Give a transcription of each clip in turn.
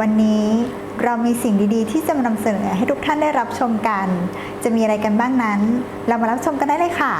วันนี้เรามีสิ่งดีๆ ที่จะมานำเสนอให้ทุกท่านได้รับชมกัน จะมีอะไรกันบ้างนั้น เรามารับชมกันได้เลยค่ะ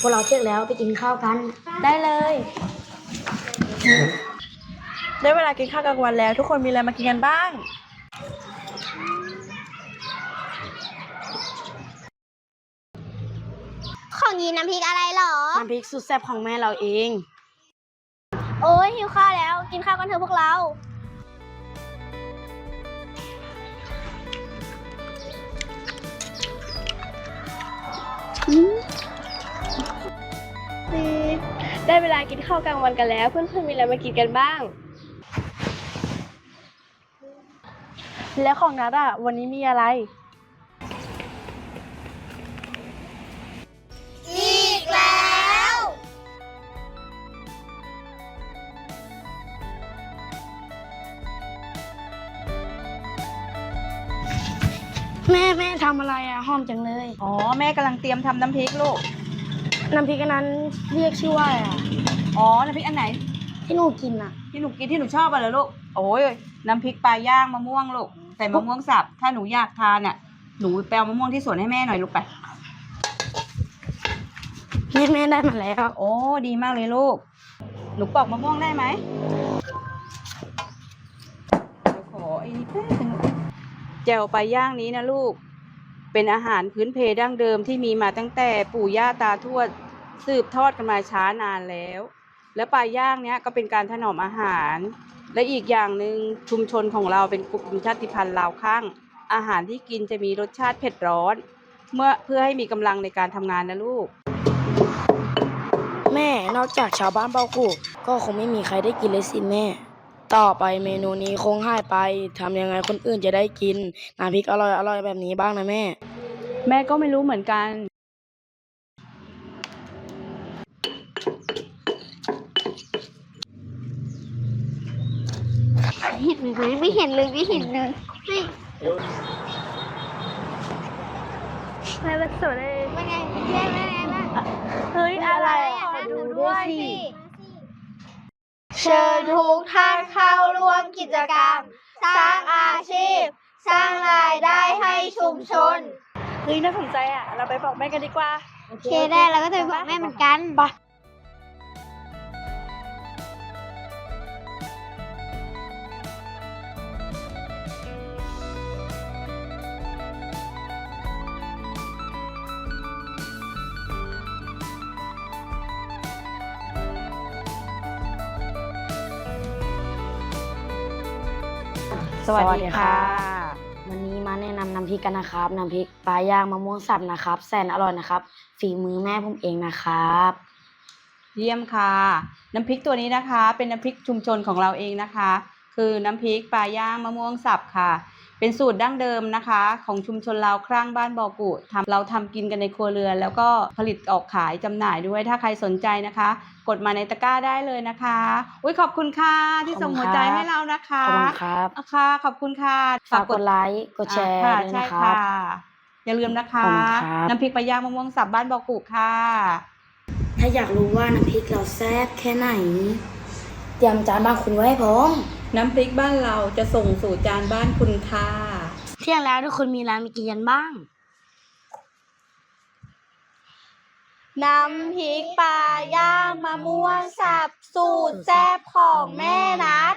พวกเราเที่ยงแล้วไปกินข้าวกัน ได้เลย ได้เวลากินข้าวกลางวันแล้ว ทุกคนมีอะไรมากินกันบ้าง ของยีน้ำพริกอะไรหรอ น้ำพริกสุดแซ่บของแม่เราเอง โอ้ยหิวข้าวแล้ว กินข้าวกันเถอะพวกเรา ได้เวลากินข้าวกลางวันกันแล้ว เพื่อนๆมีอะไรมากินกันบ้าง แล้วของนัดอะวันนี้มีอะไรำอะไรอะหอมจังเลย อ๋อ แม่กำลังเตรียมทำน้ำพริกลูก น้ำพริกอันนั้นเรียกชื่อว่าอะไรอะอ๋อ น้ำพริกอันไหน ที่หนูกินอะที่หนูกินที่หนูชอบอะเหรอลูก โอ้ยน้ำพริกปลาย่างมะม่วงลูก ใส่มะม่วงสับ ถ้าหนูอยากทานอะหนูไปเอามะม่วงที่สวนให้แม่หน่อยลูกไปแม่แม่ได้มาแล้ว โอ้ ดีมากเลยลูก หนูปอกมะม่วงได้ไหมเดี๋ยวขอไอ้นี่แป๊บนึงแจ่วปลาย่างนี้นะลูก เป็นอาหารพื้นเพดั้งเดิมที่มีมาตั้งแต่ปู่ย่าตาทวดสืบทอดกันมาช้านานแล้ว และปลาย่างเนี้ยก็เป็นการถนอมอาหาร และอีกอย่างหนึ่งชุมชนของเราเป็นกลุ่มชาติพันธุ์ลาวข้าง อาหารที่กินจะมีรสชาติเผ็ดร้อน เมื่อเพื่อให้มีกำลังในการทำงานนะลูก แม่นอกจากชาวบ้านเบากูก็คงไม่มีใครได้กินเลยสิแม่ ต่อไปเมนูนี้คงหายไปทำยังไงคนอื่นจะได้กินน้ำพริกอร่อยอร่อยแบบนี้บ้างนะแม่ แม่ก็ไม่รู้เหมือนกัน เห็นไหมไม่เห็นเลยไม่เห็นเลยไม่ไม่เป็นสวยเลยเป็นไงเพื่อนเป็นไงบ้าง เฮ้ย อะไร ขอ ขอ ดู ดู ด้ ด้ ว วย ย สิ สิ เชิญทุกท่านเข้าร่วมกิจกรรม สร้างอาชีพ สร้างรายได้ให้ชุมชน เฮ้ยน่าสนใจอะ เราไปบอกแม่กันดีกว่า โอเคได้เราก็จะไปบอกแม่เหมือนกัน ไป สวัสดีค่ะ วันนี้มาแนะนำน้ำพริกริกกันนะครับ น้ำพริกปลาย่างมะม่วงสับนะครับ แสนอร่อยนะครับ ฝีมือแม่ผมเองนะครับ เยี่ยมค่ะ น้ำพริกตัวนี้นะคะ เป็นน้ำพริกชุมชนของเราเองนะคะ คือน้ำพริกปลาย่างมะม่วงสับค่ะ เป็นสูตรดั้งเดิมนะคะ ของชุมชนเราครั่งบ้านบอกุทำเราทำกินกันในครัวเรือนแล้วก็ผลิตออกขายจำหน่ายด้วยถ้าใครสนใจนะคะ กดมาในตะกร้าได้เลยนะคะอุ้ยขอบคุณค่ะที่ส่งหัวใจให้เรานะคะขอบคุณครับอะค่ะขอบคุณค่ะฝากกดไลค์กดแชร์อ่าด้วยใช่นะครัค่ะบอย่าลืมนะคะขอบคุณครับน้ำพริกปลาย่างมะม่วงสับบ้านบอกุค่ะถ้าอยากรู้ว่าน้ำพริกเราแซ่บแค่ไหน เตรียมจานบ้านคุณไว้ให้พร้อม น้ำพริกบ้านเราจะส่งสู่จานบ้านคุณค่ะเที่ยงแล้วทุกคนมีร้านมีกินกันบ้าง น้ำพริกปลาย่างมะม่วงสับสูตรแซ่บของแม่นัด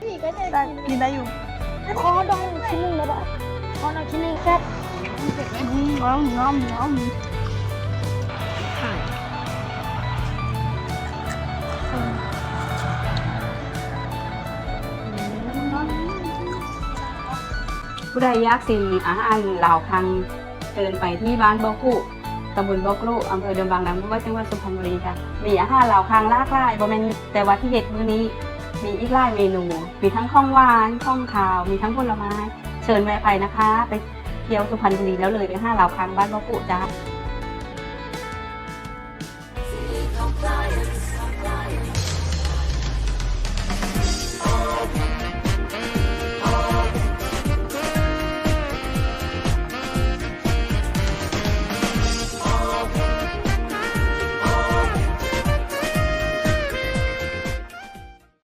พี่ก็จะกินได้อยู่ขอดองชิ้นหนึ่งเลยปะขอดองชิ้นหนึ่งแซ่บน้อมน้อมน้อม ผู้ใดอยากสิมอาหารเหล่าวคังเชิญไปที่บ้านบอกุตำบลบอกรุอำเภอเดิมบางน้ำว่าจังหวัดสุพรรณบุรีค่ะ มีอาหารเหล่าวคังลากลายบ่แม่นแต่ว่าที่เด็ดมื้อนี้ มีอีกหลายเมนู มีทั้งข้องหวานข้องขาว มีทั้งผลไม้ เชิญแวะไปนะคะ ไปเที่ยวสุพรรณบุรีแล้วเลยไปห้าลาวคังบ้านบอกุจ้า Appliance.